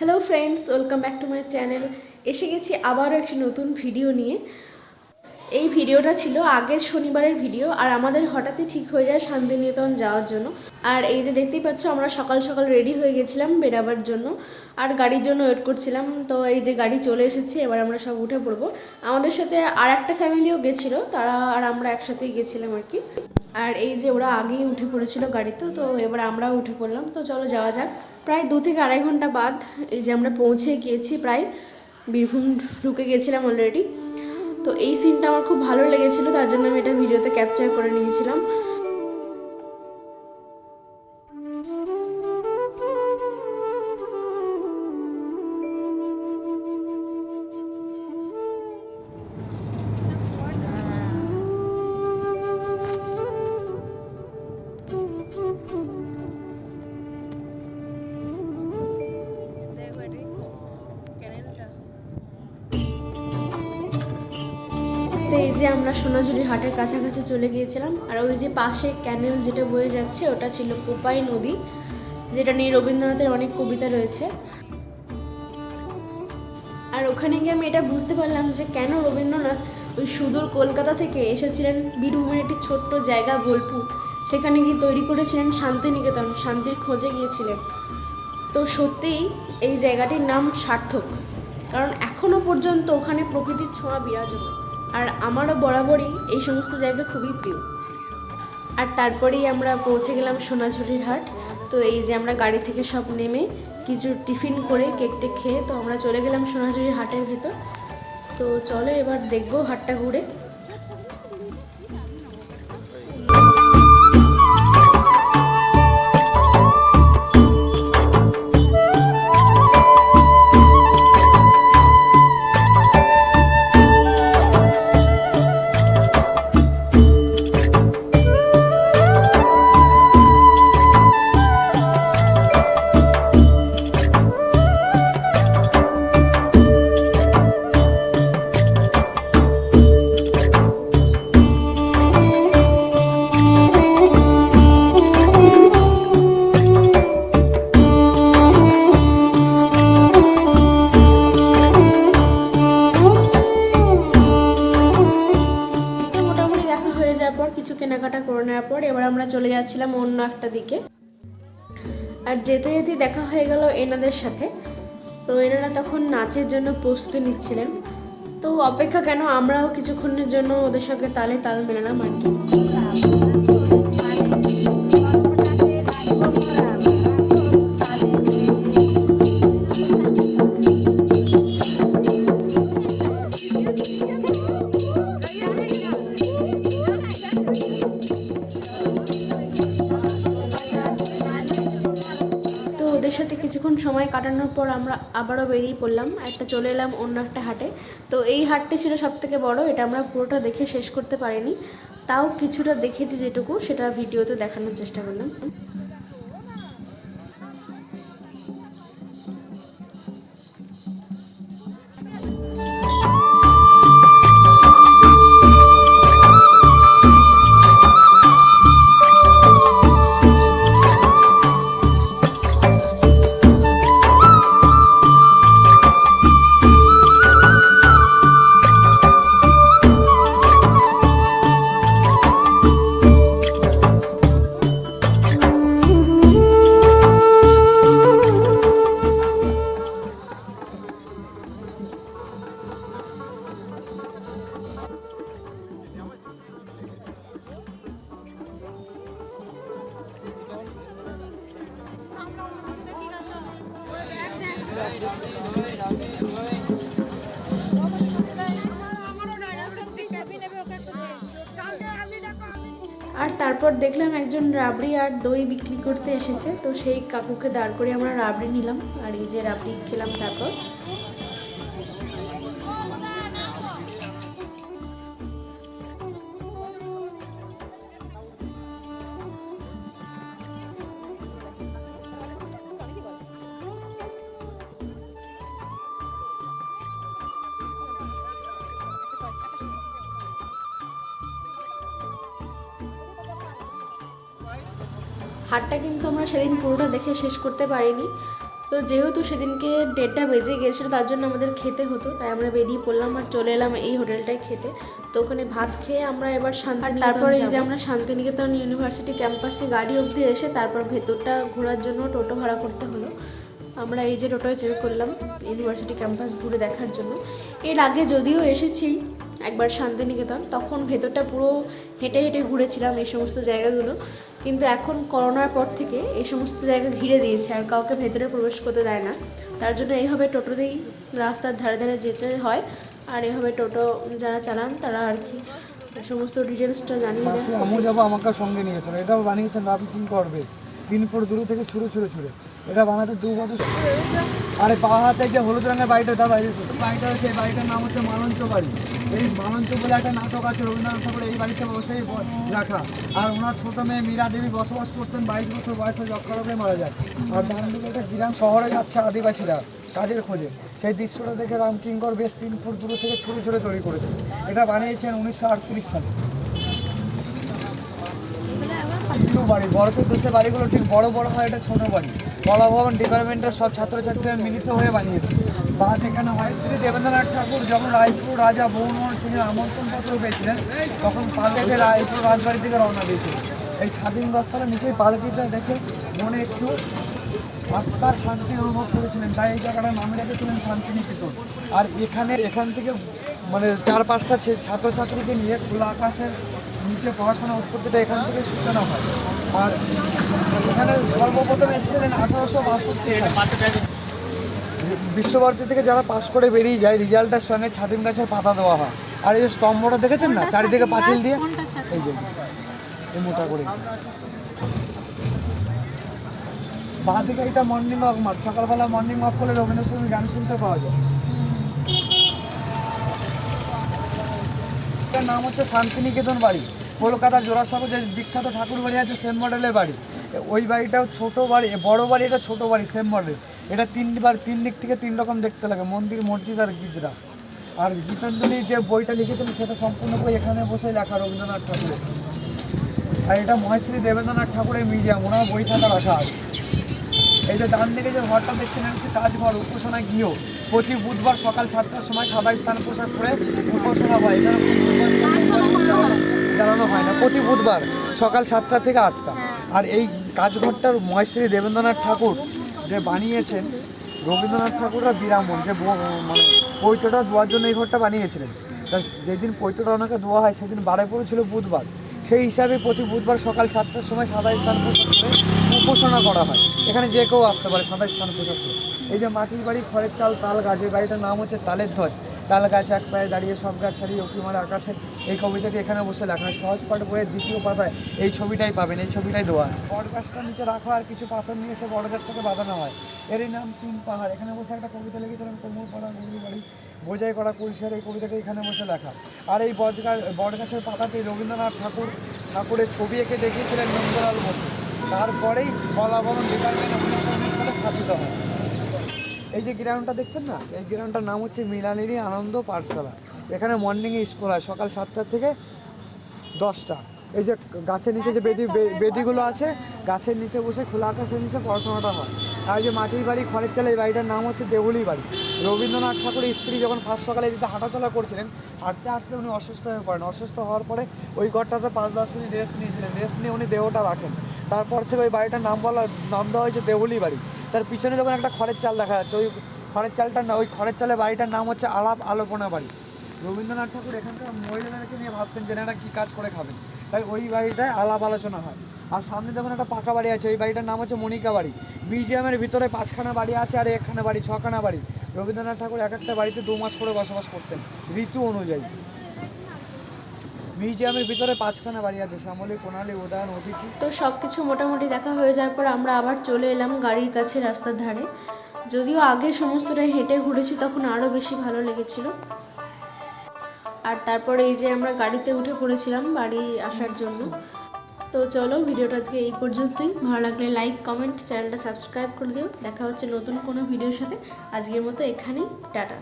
Hello friends welcome back to my channel এসে গেছি আবারও একটি নতুন ভিডিও নিয়ে। এই ভিডিওটা ছিল আগের শনিবারের ভিডিও, আর আমাদের হঠাৎই ঠিক হয়ে যায় শান্তিনিকেতন যাওয়ার জন্য। আর এই যে দেখতেই পাচ্ছ, আমরা সকাল সকাল রেডি হয়ে গেছিলাম বেরাবার জন্য, আর গাড়ির জন্য ওয়েট করছিলাম। তো এই যে গাড়ি চলে এসেছে, এবার আমরা সব উঠে পড়ব। আমাদের সাথে আর একটা ফ্যামিলিও গেছিল, তারা আর আমরা একসাথেই গেছিলাম আর কি। আর এই যে ওরা আগেই উঠে পড়েছিল গাড়িতে, তো এবার আমরাও উঠে পড়লাম। তো চলো যাওয়া যাক। প্রায় দু থেকে আড়াই ঘণ্টা বাদ এই যে আমরা পৌঁছে গিয়েছি, প্রায় বীরভূম ঢুকে গেছিলাম অলরেডি তো এই সিনটা আমার খুব ভালো লেগেছিলো, তার জন্য আমি এটা ভিডিওতে ক্যাপচার করে নিয়েছিলাম। যে আমরা সোনাঝুরি হাটের কাছাকাছি চলে গিয়েছিলাম, আর ওই যে পাশে ক্যানেল যেটা বয়ে যাচ্ছে, ওটা ছিল পোপাই নদী, যেটা নিয়ে রবীন্দ্রনাথের অনেক কবিতা রয়েছে। আর ওখানে গিয়ে আমি এটা বুঝতে পারলাম যে কেন রবীন্দ্রনাথ ওই সুদূর কলকাতা থেকে এসেছিলেন বীরভূমের একটি ছোট্ট জায়গা বোলপুর, সেখানে গিয়ে তৈরি করেছিলেন শান্তিনিকেতন, শান্তির খোঁজে গিয়েছিলেন। তো সত্যিই এই জায়গাটির নাম সার্থক, কারণ এখনও পর্যন্ত ওখানে প্রকৃতির ছোঁয়া বিরাজমান। আর আমারও বরাবরই এই সমস্ত জায়গা খুবই প্রিয়। আর তারপরেই আমরা পৌঁছে গেলাম সোনাঝুরির হাট। তো এই যে আমরা গাড়ি থেকে সব নেমে কিছু টিফিন করে কেকটে খেয়ে তো আমরা চলে গেলাম সোনাঝুরির হাটের ভেতর। তো চলো এবার দেখব হাটটা ঘুরে। যাচ্ছিলাম অন্য একটা দিকে। আর যেতে যেতে দেখা হয়ে গেল এনাদের সাথে। তো এনারা তখন নাচের জন্য প্রস্তুতি নিচ্ছিলেন। তো অপেক্ষা কেন আমরাও কিছুক্ষণের জন্য ওদের সঙ্গে তালে তাল মেলালাম আর কি। পর আমরা আবারও বেরিয়ে পড়লাম, একটা চলে এলাম অন্য একটা হাটে। তো এই হাটটি ছিল সব থেকে বড়, এটা আমরা পুরোটা দেখে শেষ করতে পারিনি। তাও কিছুটা দেখেছি যেটুকু, সেটা ভিডিওতে দেখানোর চেষ্টা করলাম। আর তারপর দেখলাম একজন রাবড়ি আর দই বিক্রি করতে এসেছে, তো সেই কাকুকে দাঁড় করে আমরা রাবড়ি নিলাম, আর এই যে রাবড়ি খেলাম তারপর। হাটটা কিন্তু আমরা সেদিন পুরোটা দেখে শেষ করতে পারিনি। তো যেহেতু সেদিনকে ডেটটা বেজে গিয়েছিল তার জন্য আমাদের খেতে হতো তাই আমরা বেরিয়ে পড়লাম আর চলে এলাম এই হোটেলটায় খেতে। তো ওখানে ভাত খেয়ে আমরা এবার শান্তি তারপরে এই যে আমরা শান্তিনিকেতন ইউনিভার্সিটি ক্যাম্পাসে গাড়ি অবধি এসে তারপর ভেতরটা ঘোরার জন্য টোটো ভাড়া করতে হলো। আমরা এই যে টোটোয় চেপে করলাম ইউনিভার্সিটি ক্যাম্পাস ঘুরে দেখার জন্য। এর আগে যদিও এসেছি একবার শান্তিনিকেতন তখন ভেতরটা পুরো হেঁটে হেঁটে ঘুরেছিলাম এই সমস্ত জায়গাগুলো। কিন্তু এখন করোনার পর থেকে এই সমস্ত জায়গা ঘিরে দিয়েছে আর কাউকে ভেতরে প্রবেশ করতে দেয় না। তার জন্য এইভাবে টোটোতেই রাস্তার ধারে ধারে যেতে হয় আর এভাবে টোটো যারা চালান তারা আর কি সমস্ত ডিটেলসটা জানিয়ে দেয়। আমি যাব আমাকে সঙ্গে নিয়ে চলো। এটাও বানিয়েছেন আপনি কিং করবে? তিন দূর থেকে ছুঁড়ে ছুড়ে ছুঁড়ে। এটা বানাতে দু বছর আরে পা হাতে যে হলুদ রঙের বাড়িটা তার বাইরে বাড়িটা হচ্ছে এই বাড়িটার নাম হচ্ছে মালঞ্চ বাড়ি। এই মালঞ্চ বলে একটা নাটক আছে, রবীন্দ্রনাথ ঠাকুর এই বাড়িতে বসেই রাখা। আর ওনার ছোট মেয়ে মীরা দেবী বসবাস করতেন বাইশ বছর বয়সে যক্ষা রোগে মারা যায়। আর ডান একটা গ্রাম শহরে যাচ্ছে আদিবাসীরা কাজের খোঁজে। সেই দৃশ্যটা দেখে রামকিঙ্কর বেশ তিন ফুট দূর থেকে ছুঁড়ে ছুঁড়ে তৈরি করেছে। এটা বানিয়েছেন উনিশশো আটত্রিশ সালে। বাড়ি বরফের দেশে বাড়িগুলো ঠিক বড় বড় হয়, এটা ছোট বাড়ি। কলা ভবন ডিপার্টমেন্টের সব ছাত্রছাত্রীরা মিলিত হয়ে বানিয়েছে। বাদ এখানে হয় শ্রী দেবেন্দ্রনাথ ঠাকুর, যখন রায়পুর রাজা মৌনমোহন সিংয়ের আমন্ত্রণ পত্র পেয়েছিলেন, তখন পালকিতে রায়পুর রাজবাড়ি থেকে রওনা দিয়েছিলেন এই স্বাধীন দস্তার নিচেই পালকিটা দেখে মনে একটু আত্মার শান্তি অনুভব করেছিলেন। তাই এই জায়গাটার নাম রেখেছিলেন শান্তিনিকেতন। আর এখানে, এখান থেকে মানে চার পাঁচটা ছাত্রছাত্রীকে নিয়ে খোলা আকাশের নিচে পড়াশোনা উৎপত্তিটা এখান থেকে সূচনা হয়। আর এখানে সর্বপ্রথম এসেছিলেন আঠারোশো বাষট্টি বিশ্বভারতী থেকে যারা পাস করে বেরিয়ে যায় রেজাল্টের সঙ্গে ছাতিম গাছের পাতা দেওয়া হয়। আর এই যে স্তম্ভটা দেখেছেন না? চারিদিকে পাঁচিল দিয়ে? এই যে এই মোটা করে। বাঁ দিকে এটা মর্নিং ওয়াক মাঠ সকালবেলা মর্নিং ওয়াক করলে রবীন্দ্রসঙ্গীত গান শুনতে পাওয়া যায়। এটার নাম হচ্ছে শান্তিনিকেতন বাড়ি। কলকাতার জোড়াসাগর যে বিখ্যাত ঠাকুর বাড়ি আছে সেম মডেলের বাড়ি ওই বাড়িটাও ছোট বাড়ি বড় বাড়ি এটা ছোট বাড়ি সেম মডেল। এটা তিনবার তিন দিক থেকে তিন রকম দেখতে লাগে, মন্দির, মসজিদ আর গিজরা আর গীতাঞ্জলি যে বইটা লিখেছিলেন সেটা সম্পূর্ণ বই এখানে বসে লেখা রবীন্দ্রনাথ ঠাকুরের। আর এটা মহেশ্রী দেবেন্দ্রনাথ ঠাকুরের মিউজিয়াম, ওনার বই খাতা রাখা আছে। এই যে ডান দিকে যে ঘরটা দেখছেন হচ্ছে কাজঘর উপাসনা গৃহ। প্রতি বুধবার সকাল সাতটার সময় সাদা স্থান পোশাক পরে উপাসনা হয়। এখানে জানানো হয় না। প্রতি বুধবার সকাল সাতটা থেকে আটটা। আর এই কাজঘরটার মহেশ্রী দেবেন্দ্রনাথ ঠাকুর যে বানিয়েছেন রবীন্দ্রনাথ ঠাকুররা বিরামন যে মানে পৈতটা দেওয়ার জন্য এই ঘরটা বানিয়েছিলেন। তা যেদিন পৈতটা ওনাকে দেওয়া হয় সেদিন বারে পড়েছিল বুধবার। সেই হিসাবে প্রতি বুধবার সকাল সাতটার সময় সাদা স্থান পোশাক করে উপাসনা করা হয়। এখানে যে কেউ আসতে পারে সাদা স্থান পোশাক করে। এই যে মাটির বাড়ি খড়ের চাল তাল গাছ এই বাড়িটার নাম হচ্ছে তালের ধ্বজ। তাল গাছ এক পায়ে দাঁড়িয়ে সব গাছ ছাড়িয়ে উঁকি মারা আকাশে এই কবিতাটি এখানে বসে লেখা সহজ পাঠ বইয়ের দ্বিতীয় পাতায় এই ছবিটাই পাবেন, এই ছবিটাই দেওয়া আছে। বট গাছটার নিচে রাখা আর কিছু পাথর নিয়ে এসে বট গাছটাকে বাঁধানো হয়। এরই নাম তিন পাহাড়। এখানে বসে একটা কবিতা লিখেছিলেন কোমর পাড়া গরুর বাড়ি, বোঝাই করা কুলসের এই কবিতাটি এখানে বসে লেখা। আর এই বটগাছ বটগাছের পাতাতে রবীন্দ্রনাথ ঠাকুর, ঠাকুরের ছবি এঁকে দেখিয়েছিলেন নন্দলাল বসু। তারপরেই কলাভবন ডিপার্টমেন্ট উনিশশো উনিশ সালে স্থাপিত হয়। এই যে গ্রাউন্ডটা দেখছেন না? এই গ্রাউন্ডটার নাম হচ্ছে মৃণালিনী আনন্দ পাঠশালা। এখানে মর্নিংয়ে স্কুল হয়, সকাল সাতটা থেকে দশটা। এই যে গাছের নিচে যে বেদি বেদিগুলো আছে, গাছের নিচে বসে খোলা আকাশের নিচে পড়াশোনাটা হয়। আর যে মাটির বাড়ি, খড়ের চালে এই বাড়িটার নাম হচ্ছে দেহুলি বাড়ি। রবীন্দ্রনাথ ঠাকুরের স্ত্রী যখন ফার্স্ট সকালে যেতে হাঁটাচলা করছিলেন, হাঁটতে হাঁটতে উনি অসুস্থ হয়ে পড়েন। অসুস্থ হওয়ার পরে ওই ঘরটাতে পাঁচ দশ মিনিট রেস্ট নিয়েছিলেন। রেস্ট নিয়ে উনি দেহটা রাখেন। তারপর থেকে ওই বাড়িটার নাম বলা নাম দেওয়া হয়েছে দেহুলি বাড়ি। তার পিছনে যখন একটা খড়ের চাল দেখা যাচ্ছে, ওই খড়ের চালটার না, ওই খড়ের চালের বাড়িটার নাম হচ্ছে আলাপ আলোপনা বাড়ি। রবীন্দ্রনাথ ঠাকুর এখানকার মহিলাদেরকে নিয়ে ভাবতেন যে এনারা কী কাজ করে খাবেন। তাই ওই বাড়িটায় আলাপ আলোচনা হয়। আর সামনে যখন একটা পাকা বাড়ি আছে, ওই বাড়িটার নাম হচ্ছে মনিকা বাড়ি। মিউজিয়ামের ভিতরে পাঁচখানা বাড়ি আছে আর একখানা বাড়ি, ছখানা বাড়ি। রবীন্দ্রনাথ ঠাকুর এক একটা বাড়িতে দু মাস করে বসবাস করতেন, ঋতু অনুযায়ী। মিউজিয়ামের ভিতরে পাঁচখানা বাড়ি আছে, শ্যামলী, কোনালি উদয়ন অতিথি তো সব কিছু মোটামুটি দেখা হয়ে যাওয়ার পর আমরা আবার চলে এলাম গাড়ির কাছে রাস্তার ধারে। যদিও আগে সমস্তটা হেঁটে ঘুরেছি, তখন আরও বেশি ভালো লেগেছিল। আর তারপরে এই যে আমরা গাড়িতে উঠে পড়েছিলাম বাড়ি আসার জন্য। তো চলো ভিডিওটা আজকে এই পর্যন্তই। ভালো লাগলে লাইক কমেন্ট চ্যানেলটা সাবস্ক্রাইব করে দিও। দেখা হচ্ছে নতুন কোনো ভিডিওর সাথে। আজকের মতো এখানেই, টাটা।